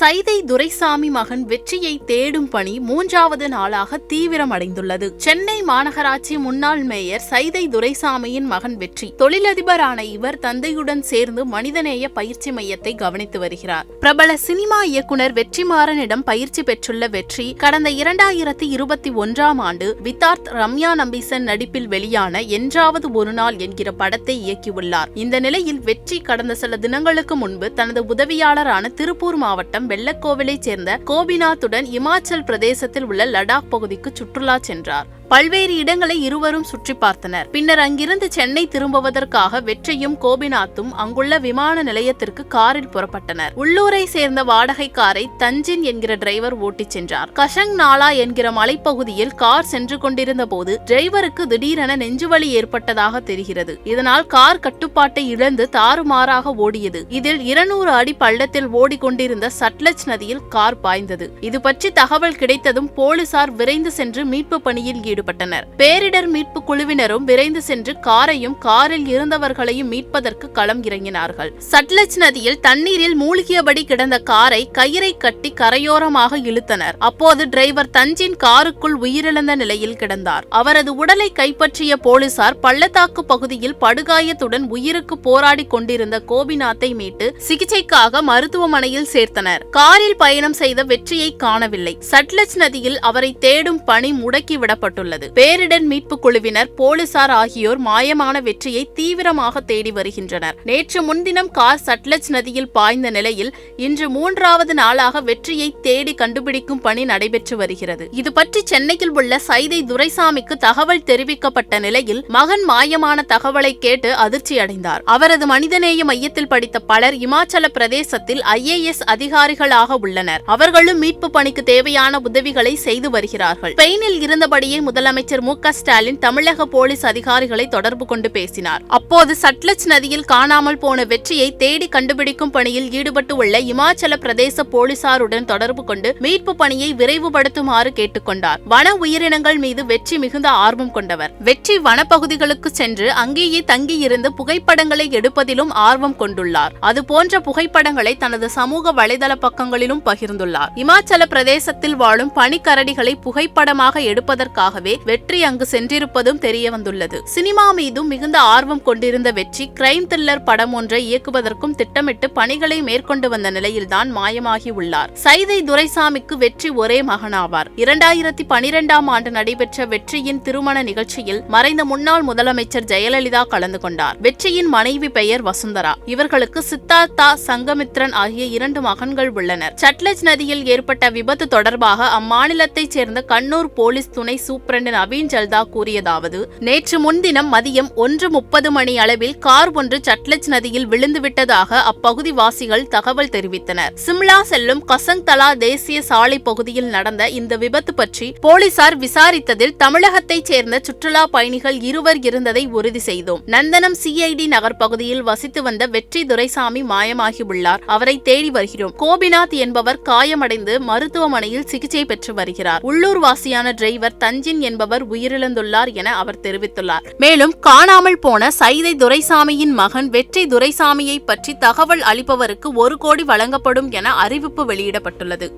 சைதை துரைசாமி மகன் வெற்றியை தேடும் பணி மூன்றாவது நாளாக தீவிரமடைந்துள்ளது. சென்னை மாநகராட்சி முன்னாள் மேயர் சைதை துரைசாமியின் மகன் வெற்றி. தொழிலதிபரான இவர் தந்தையுடன் சேர்ந்து மனிதநேய பயிற்சி மையத்தை கவனித்து வருகிறார். பிரபல சினிமா இயக்குனர் வெற்றிமாறனிடம் பயிற்சி பெற்றுள்ள வெற்றி கடந்த இரண்டாயிரத்தி இருபத்தி ஒன்றாம் ஆண்டு வித்தார்த் ரம்யா நம்பீசன் நடிப்பில் வெளியான என்றாவது ஒரு நாள் என்கிற படத்தை இயக்கியுள்ளார். இந்த நிலையில் வெற்றி கடந்த சில தினங்களுக்கு முன்பு தனது உதவியாளரான திருப்பூர் மாவட்டம் வெள்ளக்கோவிலைச் சேர்ந்த கோபிநாத்துடன் இமாச்சல் பிரதேசத்தில் உள்ள லடாக் பகுதிக்கு சுற்றுலா சென்றார். பல்வேறு இடங்களை இருவரும் சுற்றி பார்த்தனர். பின்னர் அங்கிருந்து சென்னை திரும்புவதற்காக வெற்றியும் கோபிநாத்தும் அங்குள்ள விமான நிலையத்திற்கு காரில் புறப்பட்டனர். உள்ளூரை சேர்ந்த வாடகை காரை தஞ்சின் என்கிற டிரைவர் ஓட்டிச் சென்றார். கஷங் நாலா என்கிற மலைப்பகுதியில் கார் சென்று கொண்டிருந்த போது டிரைவருக்கு திடீரென நெஞ்சுவலி ஏற்பட்டதாக தெரிகிறது. இதனால் கார் கட்டுப்பாட்டை இழந்து தாறுமாறாக ஓடியது. இதில் இருநூறு அடி பள்ளத்தில் ஓடிக்கொண்டிருந்த சட்லஜ் நதியில் கார் பாய்ந்தது. இது பற்றி தகவல் கிடைத்ததும் போலீசார் விரைந்து சென்று மீட்பு பணியில் ஈடுபட்டனர். பேரிடர் மீட்பு குழுவினரும் விரைந்து சென்று காரையும் காரில் இருந்தவர்களையும் மீட்பதற்கு களம் இறங்கினார்கள். சட்லஜ் நதியில் தண்ணீரில் மூழ்கியபடி கிடந்த காரை கயிறை கட்டி கரையோரமாக இழுத்தனர். அப்போது டிரைவர் தஞ்சின் காருக்குள் உயிரிழந்த நிலையில் கிடந்தார். அவரது உடலை கைப்பற்றிய போலீசார் பள்ளத்தாக்கு பகுதியில் படுகாயத்துடன் உயிருக்கு போராடி கொண்டிருந்த கோபிநாத்தை மீட்டு சிகிச்சைக்காக மருத்துவமனையில் சேர்த்தனர். காரில் பயணம் செய்த வெற்றியை காணவில்லை. சட்லஜ் நதியில் அவரை தேடும் பணி முடக்கிவிடப்பட்டுள்ளது. பேரிடர் மீட்பு குழுவினர் போலீசார் ஆகியோர் மாயமான வெற்றியை தீவிரமாக தேடி வருகின்றனர். நேற்று முன்தினம் கார் சட்லஜ் நதியில் பாய்ந்த நிலையில் இன்று மூன்றாவது நாளாக வெற்றியை தேடி கண்டுபிடிக்கும் பணி நடைபெற்று வருகிறது. இது பற்றி சென்னையில் உள்ள சைதை துரைசாமிக்கு தகவல் தெரிவிக்கப்பட்ட நிலையில் மகன் மாயமான தகவலை கேட்டு அதிர்ச்சி அடைந்தார். அவரது மனிதநேய மையத்தில் படித்த பலர் இமாச்சல பிரதேசத்தில் ஐஏஎஸ் அதிகாரிகளாக உள்ளனர். அவர்களும் மீட்பு பணிக்கு தேவையான உதவிகளை செய்து வருகிறார்கள். ஸ்பெயினில் இருந்தபடியே முதல் முதலமைச்சர் மு க ஸ்டாலின் தமிழக போலீஸ் அதிகாரிகளை தொடர்பு கொண்டு பேசினார். அப்போது சட்லஜ் நதியில் காணாமல் போன வெற்றியை தேடி கண்டுபிடிக்கும் பணியில் ஈடுபட்டு உள்ள இமாச்சல பிரதேச போலீசாருடன் தொடர்பு கொண்டு மீட்பு பணியை விரைவுபடுத்துமாறு கேட்டுக்கொண்டார். வன உயிரினங்கள் மீது வெற்றி மிகுந்த ஆர்வம் கொண்டவர். வெற்றி வனப்பகுதிகளுக்கு சென்று அங்கேயே தங்கியிருந்து புகைப்படங்களை எடுப்பதிலும் ஆர்வம் கொண்டுள்ளார். அது போன்ற புகைப்படங்களை தனது சமூக வலைதள பக்கங்களிலும் பகிர்ந்துள்ளார். இமாச்சல பிரதேசத்தில் வாழும் பனிக்கரடிகளை புகைப்படமாக எடுப்பதற்காகவே வெற்றி அங்கு சென்றிருப்பதும் தெரிய வந்துள்ளது சினிமா மீதும் மிகுந்த ஆர்வம் கொண்டிருந்த வெற்றி கிரைம் த்ரில்லர் படம் ஒன்றை இயக்குவதற்கும் திட்டமிட்டு பணிகளை மேற்கொண்டு வந்த நிலையில்தான் மாயமாகி உள்ளார். சைதை துரைசாமிக்கு வெற்றி ஒரே மகனாவார். இரண்டாயிரத்தி பனிரெண்டாம் ஆண்டு நடைபெற்ற வெற்றியின் திருமண நிகழ்ச்சியில் மறைந்த முன்னாள் முதலமைச்சர் ஜெயலலிதா கலந்து கொண்டார். வெற்றியின் மனைவி பெயர் வசுந்தரா. இவர்களுக்கு சித்தார்த்தா சங்கமித்ரன் ஆகிய இரண்டு மகன்கள் உள்ளனர். சட்லஜ் நதியில் ஏற்பட்ட விபத்து தொடர்பாக அம்மாநிலத்தைச் சேர்ந்த கண்ணூர் போலீஸ் துணை சூப்பர் சூப்பரண்ட் நவீன் ஜல்தா கூறியதாவது நேற்று முன்தினம் மதியம் ஒன்று முப்பது மணி அளவில் கார் ஒன்று சட்லஜ் நதியில் விழுந்துவிட்டதாக அப்பகுதி வாசிகள் தகவல் தெரிவித்தனர். சிம்லா செல்லும் கசங்தலா தேசிய சாலை பகுதியில் நடந்த இந்த விபத்து பற்றி போலீசார் விசாரித்ததில் தமிழகத்தைச் சேர்ந்த சுற்றுலா பயணிகள் இருவர் இருந்ததை உறுதி செய்தோம். நந்தனம் சிஐடி நகர் பகுதியில் வசித்து வந்த வெற்றி துரைசாமி மாயமாகியுள்ளார். அவரை தேடி வருகிறோம். கோபிநாத் என்பவர் காயமடைந்து மருத்துவமனையில் சிகிச்சை பெற்று வருகிறார். உள்ளூர் வாசியான டிரைவர் தஞ்சின் என்பவர் உயிரிழந்துள்ளார் என அவர் தெரிவித்துள்ளார். மேலும் காணாமல் போன சைதை துரைசாமியின் மகன் வெற்றி துரைசாமியை பற்றி தகவல் அளிப்பவருக்கு ஒரு கோடி வழங்கப்படும் என அறிவிப்பு வெளியிடப்பட்டுள்ளது.